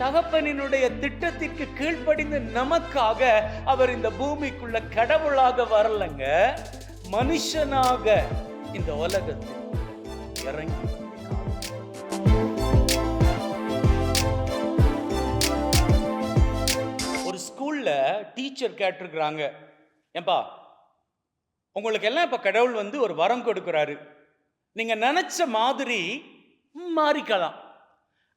தகப்பனினுடைய திட்டத்திற்கு கீழ்ப்படிந்து நமக்காக அவர் இந்த பூமிக்குள்ள கடவுளாக வரலங்க மனுஷனாக இந்த உலகத்தில் இறங்கி ஒரு ஸ்கூல்ல டீச்சர் கேட்டிருக்கிறாங்க ஏன்பா உங்களுக்கு எல்லாம் இப்ப கடவுள் வந்து ஒரு வரம் கொடுக்கிறாரு. நீங்க நினைச்ச மாதிரி மாறிக்கலாம்.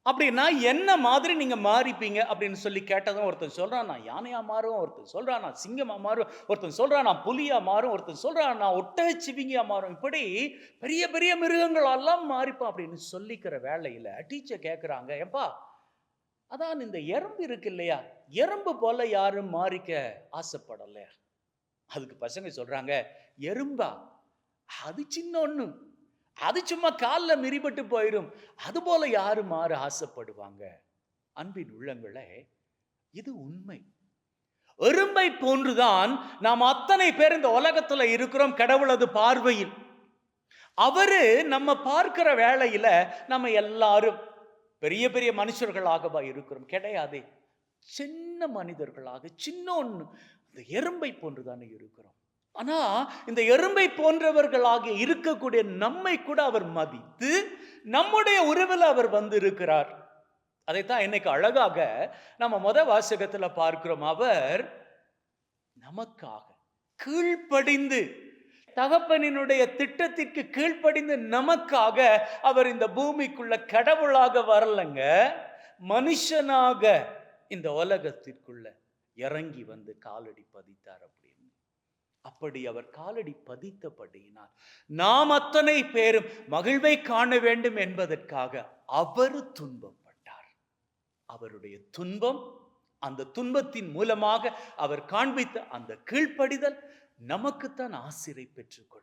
அப்படின்னா என்ன மாதிரி நீங்கள் மாறிப்பீங்க அப்படின்னு சொல்லி கேட்டதும் ஒருத்தன் சொல்கிறான் நான் யானையாக மாறும் ஒருத்தன் சொல்கிறான் நான் சிங்கமாக மாறும் ஒருத்தன் சொல்கிறான் நான் புலியாக மாறும் ஒருத்தன் சொல்கிறான் நான் ஒட்டகச்சிவிங்கியா மாறும் இப்படி பெரிய பெரிய மிருகங்களெல்லாம் மாறிப்பான் அப்படின்னு சொல்லிக்கிற வேலையில் டீச்சர் கேட்குறாங்க ஏப்பா அதான் இந்த எறும்பு இருக்கு இல்லையா? எறும்பு போல யாரும் மாறிக்க ஆசைப்படலையா? அதுக்கு பசங்க சொல்கிறாங்க எறும்பா அது சின்ன ஒன்று அது சும்மா காலில் மிரிபட்டு போயிடும் அது போல யாரு மாறு ஆசைப்படுவாங்க? அன்பின் உள்ளங்களே இது உண்மை. எறும்பை போன்றுதான் நாம் அத்தனை பேர் இந்த உலகத்துல இருக்கிறோம் கடவுளது பார்வையில். அவரு நம்ம பார்க்கிற வேலையில நம்ம எல்லாரும் பெரிய பெரிய மனுஷர்களாகவா இருக்கிறோம். கிடையாதே. சின்ன மனிதர்களாக சின்ன ஒன்று அந்த எறும்பை போன்றுதானே இருக்கிறோம். ஆனா இந்த எறும்பை போன்றவர்களாக இருக்கக்கூடிய நம்மை கூட அவர் மதித்து நம்முடைய உறவில் அவர் வந்து இருக்கிறார் அதைத்தான் இன்னைக்கு அழகாக நம்ம மொத வாசகத்துல பார்க்கிறோம். அவர் நமக்காக கீழ்ப்படிந்து தகப்பனினுடைய திட்டத்திற்கு கீழ்ப்படிந்து நமக்காக அவர் இந்த பூமிக்குள்ள கடவுளாக வரலங்க மனுஷனாக இந்த உலகத்திற்குள்ள இறங்கி வந்து காலடி பதித்தார் அப்படி அவர் காலடி பதித்தபடியினால் நாம் அத்தனை பேரும் மகிழ்வை காண வேண்டும் என்பதற்காக அவர் துன்பப்பட்டார். அவருடைய துன்பம் அந்த துன்பத்தின் மூலமாக அவர் காண்பித்த அந்த கீழ்ப்படிதல் நமக்குத்தான் ஆசிரை பெற்றுக்கொள்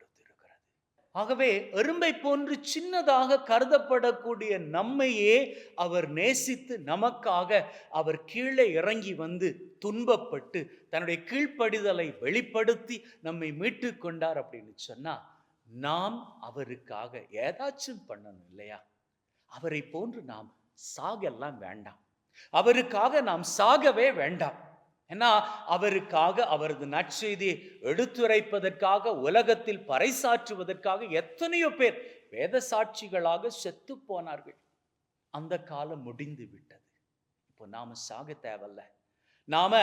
ஆகவே எறும்பை போன்று சின்னதாக கருதப்படக்கூடிய நம்மையே அவர் நேசித்து நமக்காக அவர் கீழே இறங்கி வந்து துன்பப்பட்டு தன்னுடைய கீழ்ப்படிதலை வெளிப்படுத்தி நம்மை மீட்டு கொண்டார் அப்படின்னு சொன்னால் நாம் அவருக்காக ஏதாச்சும் பண்ணணும் இல்லையா? அவரை போன்று நாம் சாகெல்லாம் வேண்டாம். அவருக்காக நாம் சாகவே வேண்டாம். ஏன்னா அவருக்காக அவரது நற்செய்தியை எடுத்துரைப்பதற்காக உலகத்தில் பறைசாற்றுவதற்காக எத்தனையோ பேர் வேத சாட்சிகளாக செத்து போனார்கள் அந்த காலம் முடிந்து விட்டது. இப்போ நாம சாக தேவையில்ல நாம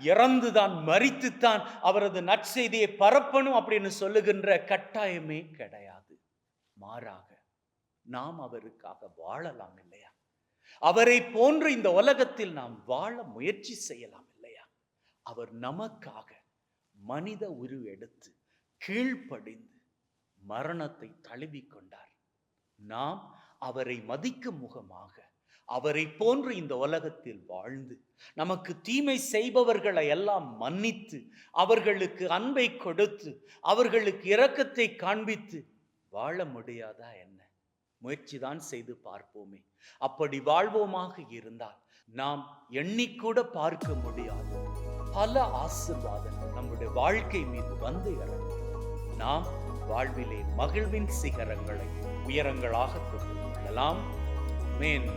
இறந்துதான் மறித்துத்தான் அவரது நற்செய்தியை பரப்பணும் அப்படின்னு சொல்லுகின்ற கட்டாயமே கிடையாது. மாறாக நாம் அவருக்காக வாழலாம் இல்லையா? அவரை போன்று இந்த உலகத்தில் நாம் வாழ முயற்சி செய்யலாம் அவர் நமக்காக மனித உருவெடுத்து எடுத்து கீழ்ப்படிந்து மரணத்தை தழுவிக் கொண்டார் நாம் அவரை மதிக்கும் முகமாக அவரை போன்று இந்த உலகத்தில் வாழ்ந்து நமக்கு தீமை செய்பவர்களை எல்லாம் மன்னித்து அவர்களுக்கு அன்பை கொடுத்து அவர்களுக்கு இரக்கத்தை காண்பித்து வாழ முடியாதா என்ன? முயற்சிதான் செய்து பார்ப்போமே. அப்படி வாழ்வோமாக இருந்தால் நாம் எண்ணிக்கூட பார்க்க முடியாது. பல ஆசிர்வாதங்கள் நம்முடைய வாழ்க்கை மீது வந்து இறங்கும். நாம் வாழ்விலே மகிழ்வின் சிகரங்களை உயரங்களாக கொண்டு கொள்ளலாம். மேன்